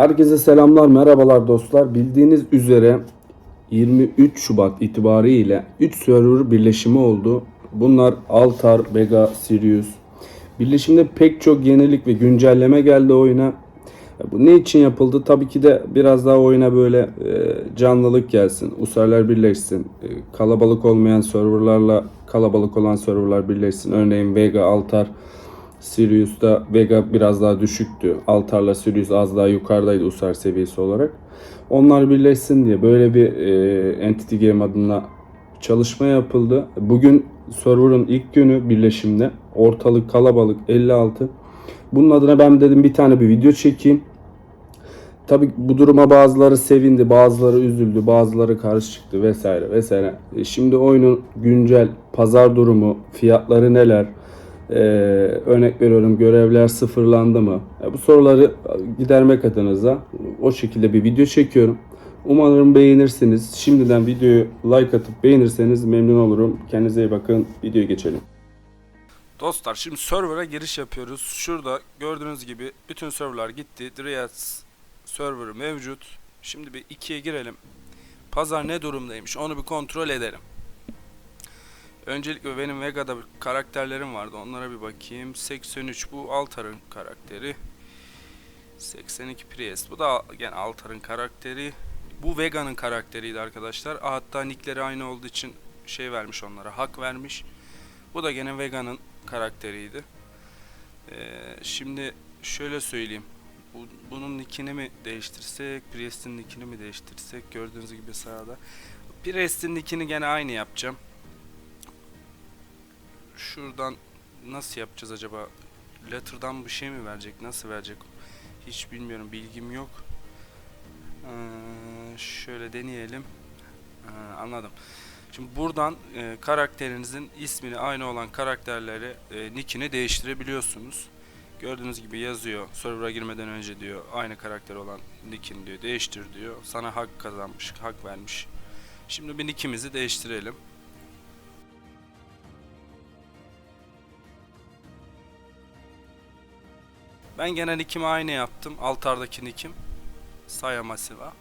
Herkese selamlar, merhabalar dostlar. Bildiğiniz üzere 23 Şubat itibariyle 3 server birleşimi oldu. Bunlar Altar, Vega, Sirius. Birleşimde pek çok yenilik ve güncelleme geldi oyuna. Bu ne için yapıldı? Tabii ki de biraz daha oyuna böyle e, canlılık gelsin, userler birleşsin, e, kalabalık olmayan serverlarla kalabalık olan serverlar birleşsin. Örneğin Vega, Altar, Sirius'ta Vega biraz daha düşüktü. Altar'la Sirius az daha yukarıdaydı Usar seviyesi olarak. Onlar birleşsin diye böyle bir e, Entity Game adına çalışma yapıldı. Bugün server'ın ilk günü birleşimde. Ortalık kalabalık 56. Bunun adına ben dedim bir tane bir video çekeyim. Tabi bu duruma bazıları sevindi, bazıları üzüldü, bazıları karşı çıktı vesaire vesaire. E, Şimdi oyunun güncel pazar durumu, fiyatları neler, ee, örnek veriyorum görevler sıfırlandı mı? E, bu soruları gidermek adınıza o şekilde bir video çekiyorum. Umarım beğenirsiniz. Şimdiden videoyu like atıp beğenirseniz memnun olurum. Kendinize iyi bakın. Videoya geçelim. Dostlar şimdi server'a giriş yapıyoruz. Şurada gördüğünüz gibi bütün serverlar gitti. Dryad serverı mevcut. Şimdi bir 2'ye girelim. Pazar ne durumdaymış onu bir kontrol edelim. Öncelikle benim Vega'da karakterlerim vardı. Onlara bir bakayım. 83 bu Altar'ın karakteri. 82 Priest. Bu da gene Altar'ın karakteri. Bu Vega'nın karakteriydi arkadaşlar. Hatta nickleri aynı olduğu için şey vermiş onlara. Hak vermiş. Bu da gene Vega'nın karakteriydi. Ee, şimdi şöyle söyleyeyim. Bu, bunun nickini mi değiştirsek, Priest'in nickini mi değiştirsek gördüğünüz gibi sağda. Priest'in nickini gene aynı yapacağım. Şuradan nasıl yapacağız acaba? Letter'dan bir şey mi verecek? Nasıl verecek? Hiç bilmiyorum. Bilgim yok. Ee, şöyle deneyelim. Ee, anladım. Şimdi buradan e, karakterinizin ismini aynı olan karakterleri e, nickini değiştirebiliyorsunuz. Gördüğünüz gibi yazıyor. Server'a girmeden önce diyor aynı karakter olan nickini diyor değiştir diyor. Sana hak kazanmış, hak vermiş. Şimdi bir nickimizi değiştirelim. Ben gene nickimi aynı yaptım. Altar'daki nickim. Saya Masiva.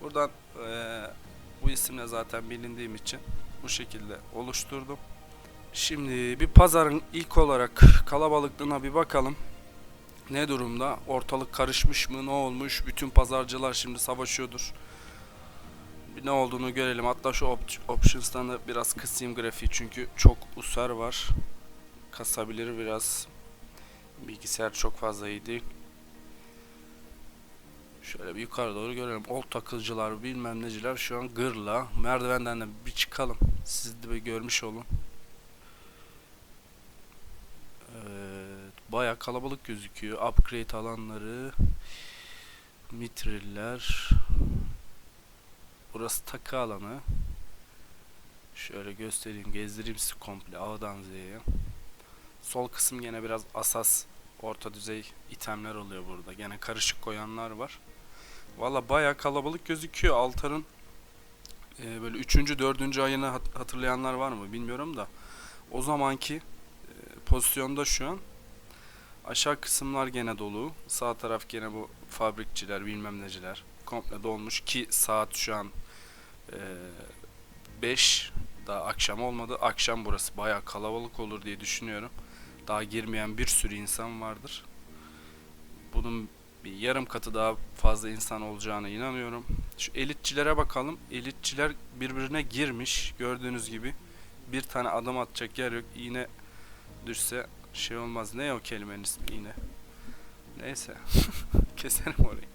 Buradan eee, bu isimle zaten bilindiğim için bu şekilde oluşturdum. Şimdi bir pazarın ilk olarak kalabalıklığına bir bakalım. Ne durumda? Ortalık karışmış mı? Ne olmuş? Bütün pazarcılar şimdi savaşıyordur. Bir ne olduğunu görelim. Hatta şu op- options'tan da biraz kısayım grafiği çünkü çok usar var. Kasabilir biraz. Bilgisayar çok fazla iyi değil. Şöyle bir yukarı doğru görelim. Old takılcılar bilmem neciler şu an gırla. Merdivenden de bir çıkalım. Siz de bir görmüş olun. Evet, baya kalabalık gözüküyor. Upgrade alanları. Mitriller. Burası takı alanı. Şöyle göstereyim, gezdireyim sizi komple A'dan Z'ye. Sol kısım gene biraz asas orta düzey itemler oluyor burada. Gene karışık koyanlar var. Valla baya kalabalık gözüküyor. Altar'ın e, böyle 3. 4. ayını hat- hatırlayanlar var mı bilmiyorum da. O zamanki e, pozisyonda şu an aşağı kısımlar gene dolu. Sağ taraf gene bu fabrikçiler bilmem neciler. Komple dolmuş ki saat şu an 5 daha akşam olmadı. Akşam burası baya kalabalık olur diye düşünüyorum. Daha girmeyen bir sürü insan vardır. Bunun bir yarım katı daha fazla insan olacağına inanıyorum. Şu elitçilere bakalım. Elitçiler birbirine girmiş. Gördüğünüz gibi. Bir tane adım atacak yer yok. İğne düşse şey olmaz. Ne o kelimenin ismi iğne? Neyse. Keserim orayı.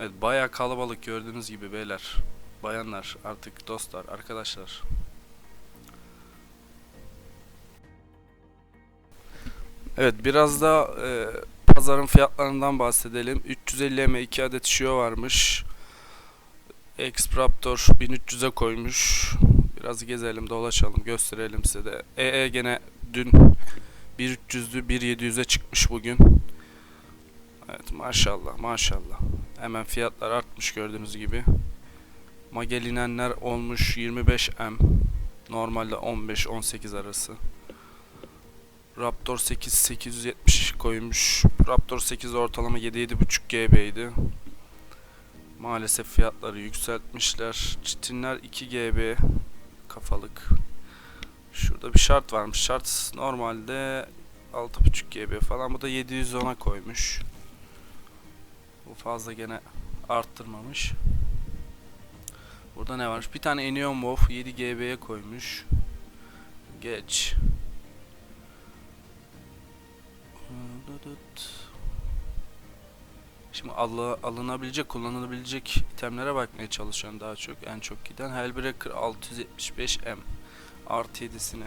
Evet bayağı kalabalık gördüğünüz gibi beyler. Bayanlar artık dostlar arkadaşlar. Evet biraz da e, pazarın fiyatlarından bahsedelim. 350 M 2 adet Shio varmış. X-Raptor 1300'e koymuş. Biraz gezelim dolaşalım gösterelim size de. EE gene dün 1300'lü 1700'e çıkmış bugün. Evet maşallah maşallah. Hemen fiyatlar artmış gördüğünüz gibi. Magelinenler olmuş 25M. Normalde 15-18 arası. Raptor 8 870 koymuş. Raptor 8 ortalama 7 7.5 GB'ydi. Maalesef fiyatları yükseltmişler. Çitinler 2 GB kafalık. Şurada bir şart varmış. Şart normalde 6.5 GB falan. Bu da 710'a koymuş. Bu fazla gene arttırmamış. Burada ne varmış? Bir tane Enion Wolf 7 GB'ye koymuş. Geç. Şimdi al- alınabilecek, kullanılabilecek itemlere bakmaya çalışıyorum daha çok. En çok giden Hellbreaker 675M artı 7'sini.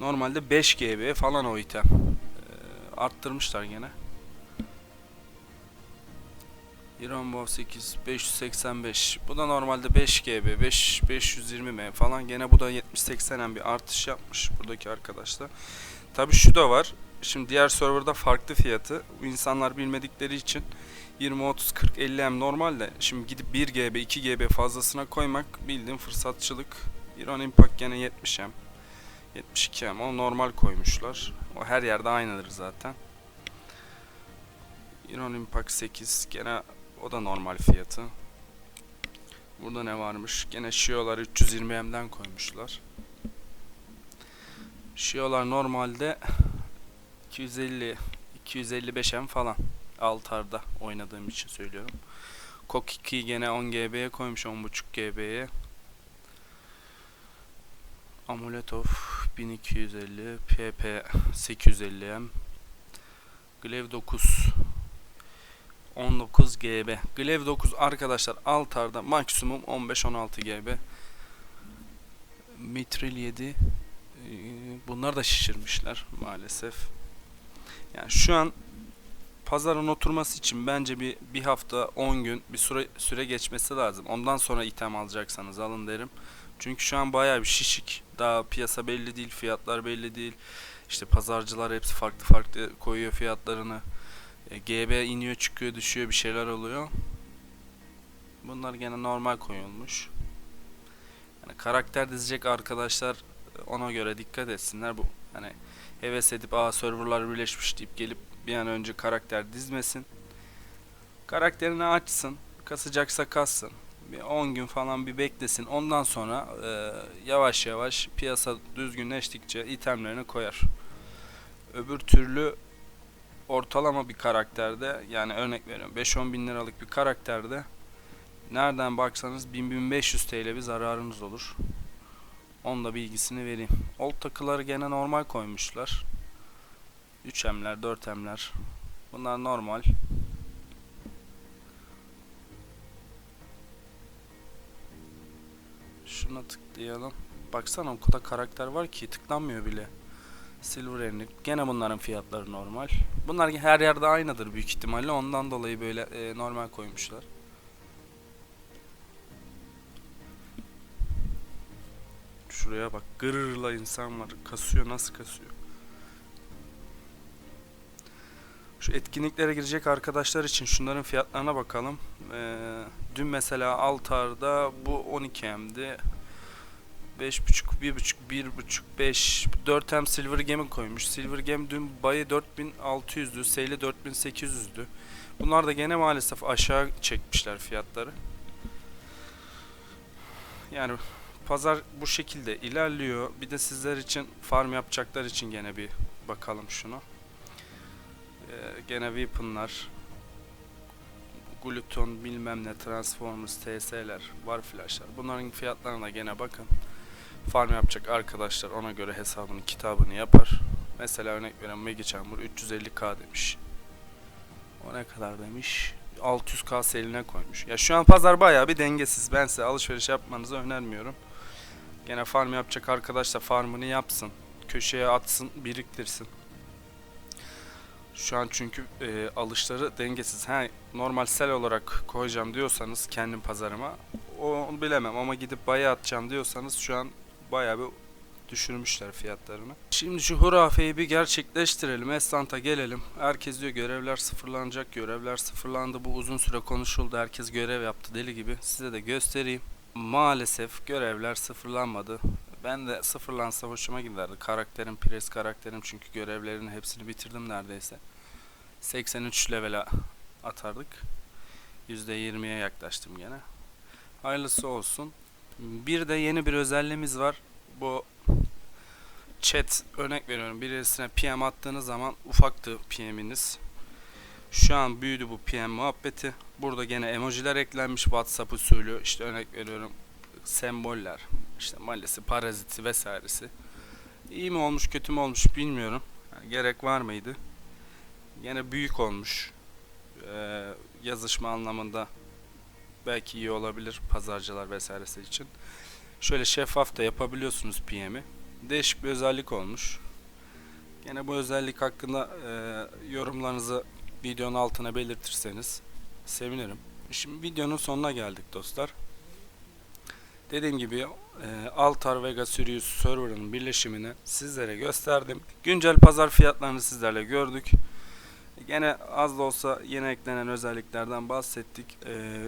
Normalde 5 GB falan o item. Ee, arttırmışlar gene. Iron Bow 8 585. Bu da normalde 5 GB, 5 520 M falan. Gene bu da 70-80 M bir artış yapmış buradaki arkadaşlar. Tabi şu da var. Şimdi diğer serverda farklı fiyatı. İnsanlar bilmedikleri için 20 30 40 50 M normalde. Şimdi gidip 1 GB, 2 GB fazlasına koymak bildiğin fırsatçılık. Iron Impact gene 70 M. 72 M. O normal koymuşlar. O her yerde aynıdır zaten. Iron Impact 8 gene o da normal fiyatı. Burada ne varmış? Gene Shio'lar 320 M'den koymuşlar. Shio'lar normalde 250 255 M falan. Altar'da oynadığım için söylüyorum. Kok 2 gene 10 GB'ye koymuş 10.5 GB'ye. Amuletov 1250 PP 850M Glaive 9 19 GB. Glaive 9 arkadaşlar altarda maksimum 15-16 GB. Mitril 7 ee, bunlar da şişirmişler maalesef. Yani şu an pazarın oturması için bence bir bir hafta 10 gün bir süre süre geçmesi lazım. Ondan sonra item alacaksanız alın derim. Çünkü şu an bayağı bir şişik. Daha piyasa belli değil, fiyatlar belli değil. İşte pazarcılar hepsi farklı farklı koyuyor fiyatlarını. E, GB iniyor çıkıyor düşüyor bir şeyler oluyor. Bunlar gene normal koyulmuş. Yani karakter dizecek arkadaşlar e, ona göre dikkat etsinler. Bu hani heves edip aa serverlar birleşmiş deyip gelip bir an önce karakter dizmesin. Karakterini açsın. Kasacaksa kassın. Bir 10 gün falan bir beklesin. Ondan sonra e, yavaş yavaş piyasa düzgünleştikçe itemlerini koyar. Öbür türlü ortalama bir karakterde yani örnek veriyorum 5-10 bin liralık bir karakterde nereden baksanız 1000-1500 TL bir zararınız olur. Onun da bilgisini vereyim. Old takıları gene normal koymuşlar. 3M'ler 4M'ler bunlar normal. Şuna tıklayalım. Baksana o kadar karakter var ki tıklanmıyor bile. Silver Enlik. Gene bunların fiyatları normal. Bunlar her yerde aynıdır büyük ihtimalle. Ondan dolayı böyle e, normal koymuşlar. Şuraya bak. Gırırla insan var. Kasıyor. Nasıl kasıyor? Şu etkinliklere girecek arkadaşlar için şunların fiyatlarına bakalım. Ee, dün mesela Altar'da bu 12M'di. 5.5, 1.5, 1.5, 5, 4M Silver Game'i koymuş. Silver Game dün bayı 4600'dü, seyli 4800'dü. Bunlar da gene maalesef aşağı çekmişler fiyatları. Yani pazar bu şekilde ilerliyor. Bir de sizler için farm yapacaklar için gene bir bakalım şunu. Ee, gene Weapon'lar, Gluton bilmem ne Transformers, TS'ler, War Flash'lar. Bunların fiyatlarına gene bakın farm yapacak arkadaşlar ona göre hesabını kitabını yapar. Mesela örnek veren Mega Chamber 350k demiş. O ne kadar demiş? 600k seline koymuş. Ya şu an pazar bayağı bir dengesiz. Ben size alışveriş yapmanızı önermiyorum. Gene farm yapacak arkadaş da farmını yapsın. Köşeye atsın, biriktirsin. Şu an çünkü e, alışları dengesiz. Ha, normal sel olarak koyacağım diyorsanız kendim pazarıma onu bilemem ama gidip baya atacağım diyorsanız şu an bayağı bir düşürmüşler fiyatlarını. Şimdi şu hurafeyi bir gerçekleştirelim. Estanta gelelim. Herkes diyor görevler sıfırlanacak. Görevler sıfırlandı. Bu uzun süre konuşuldu. Herkes görev yaptı deli gibi. Size de göstereyim. Maalesef görevler sıfırlanmadı. ben de sıfırlansa hoşuma giderdi. Karakterim, pres karakterim çünkü görevlerin hepsini bitirdim neredeyse. 83 level'a atardık. %20'ye yaklaştım gene. Hayırlısı olsun. Bir de yeni bir özelliğimiz var. Bu chat örnek veriyorum birisine PM attığınız zaman ufaktı PM'iniz. Şu an büyüdü bu PM muhabbeti. Burada gene emojiler eklenmiş WhatsApp usulü. İşte örnek veriyorum semboller, işte mallesi, paraziti vesairesi. İyi mi olmuş, kötü mü olmuş bilmiyorum. Yani gerek var mıydı? Gene büyük olmuş. Ee, yazışma anlamında belki iyi olabilir pazarcılar vesairesi için. Şöyle şeffaf da yapabiliyorsunuz PM'i. Değişik bir özellik olmuş. Gene bu özellik hakkında e, yorumlarınızı videonun altına belirtirseniz sevinirim. Şimdi videonun sonuna geldik dostlar. Dediğim gibi e, Altar Vega Sirius server'ının birleşimini sizlere gösterdim. Güncel pazar fiyatlarını sizlerle gördük. Gene az da olsa yeni eklenen özelliklerden bahsettik. E,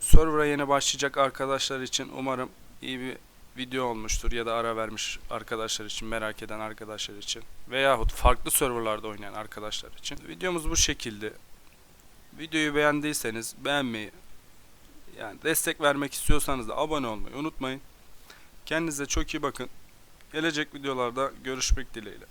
server'a yeni başlayacak arkadaşlar için umarım iyi bir video olmuştur ya da ara vermiş arkadaşlar için, merak eden arkadaşlar için veyahut farklı serverlarda oynayan arkadaşlar için. Videomuz bu şekilde. Videoyu beğendiyseniz beğenmeyi, yani destek vermek istiyorsanız da abone olmayı unutmayın. Kendinize çok iyi bakın. Gelecek videolarda görüşmek dileğiyle.